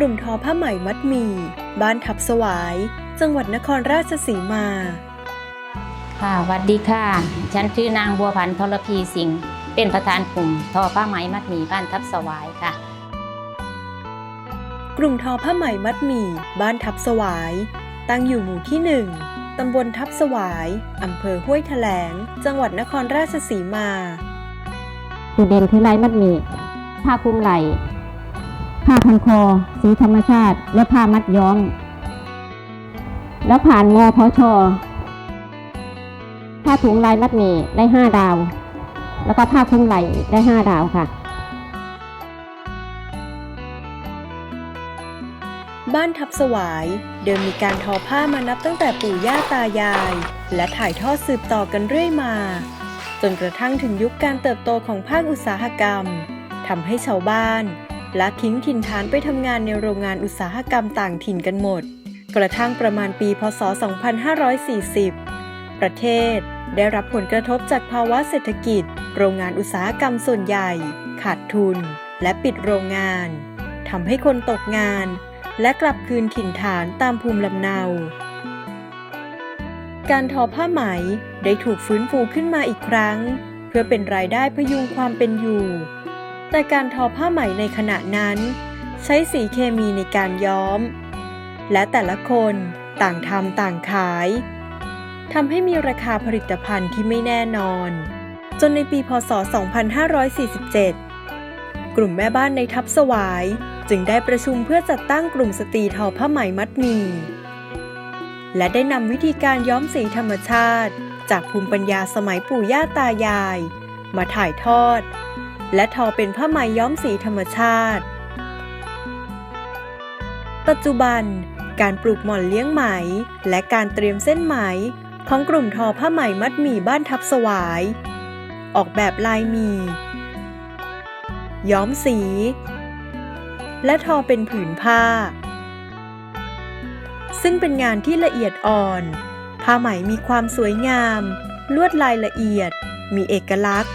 ลุ่มทอผ้าไหมมัดหมี่ บ้านทับสวาย จังหวัดนครราชสีมา ค่ะสวัสดีค่ะ ฉันชื่อนางบัวพันธ์ทรพีสิงห์เป็นประธานกลุ่มทอผ้าไหมมัดหมี่บ้านทับสวายค่ะ กลุ่มทอผ้าไหมมัดหมี่ บ้านทับสวาย ตั้งอยู่หมู่ที่หนึ่งตำบลทับสวาย อำเภอห้วยแถลง จังหวัดนครราชสีมา จุดเด่นคือลายมัดหมี่ผ้าคลุมไหล่ ผ้าพันคอ สีธรรมชาติ และผ้ามัดย้อม แล้วผ่านมอพชผ้าถุงลายมัดหมี่ได้ห้าดาว แล้วก็ผ้าคลุมไหล่ได้ห้าดาวค่ะ บ้านทับสวาย เดิมมีการทอผ้ามานับตั้งแต่ปู่ย่าตายาย และถ่ายทอดสืบต่อกันเรื่อยมา จนกระทั่งถึงยุคการเติบโตของภาคอุตสาหกรรมทำให้ชาวบ้าน และทิ้งถิ่นฐานไปทำงานในโรงงานอุตสาหกรรมต่างถิ่นกันหมด กระทั่งประมาณปี พศ 2540 ประเทศได้รับผลกระทบจากภาวะเศรษฐกิจ โรงงานอุตสาหกรรมส่วนใหญ่ ขาดทุน และปิดโรงงานทำให้คนตกงาน และกลับคืนถิ่นฐานตามภูมิลำเนา การทอผ้าไหมได้ถูกฟื้นฟูขึ้นมาอีกครั้ง เพื่อเป็นรายได้พยุงความเป็นอยู่ แต่การทอผ้าไหมในขณะนั้น ใช้สีเคมีในการย้อม และแต่ละคนต่างทำต่างขายทำให้มีราคาผลิตภัณฑ์ที่ไม่แน่นอน จนในปีพศ 2547 กลุ่มแม่บ้านในทับสวาย จึงได้ประชุมเพื่อจัดตั้งกลุ่มสตรีทอผ้าไหมมัดมีและได้นำวิธีการย้อมสีธรรมชาติ จากภูมิปัญญาสมัยปู่ย่าตายาย มาถ่ายทอด และทอเป็นผ้าไหมย้อมสีธรรมชาติ ปัจจุบัน การปลูกหม่อนเลี้ยงไหม และการเตรียมเส้นไหม ของกลุ่มทอผ้าไหมมัดหมี่บ้านทับสวาย ออกแบบลายหมี่ย้อมสี และทอเป็นผืนผ้า ซึ่งเป็นงานที่ละเอียดอ่อน ผ้าไหมมีความสวยงาม ลวดลายละเอียด มีเอกลักษณ์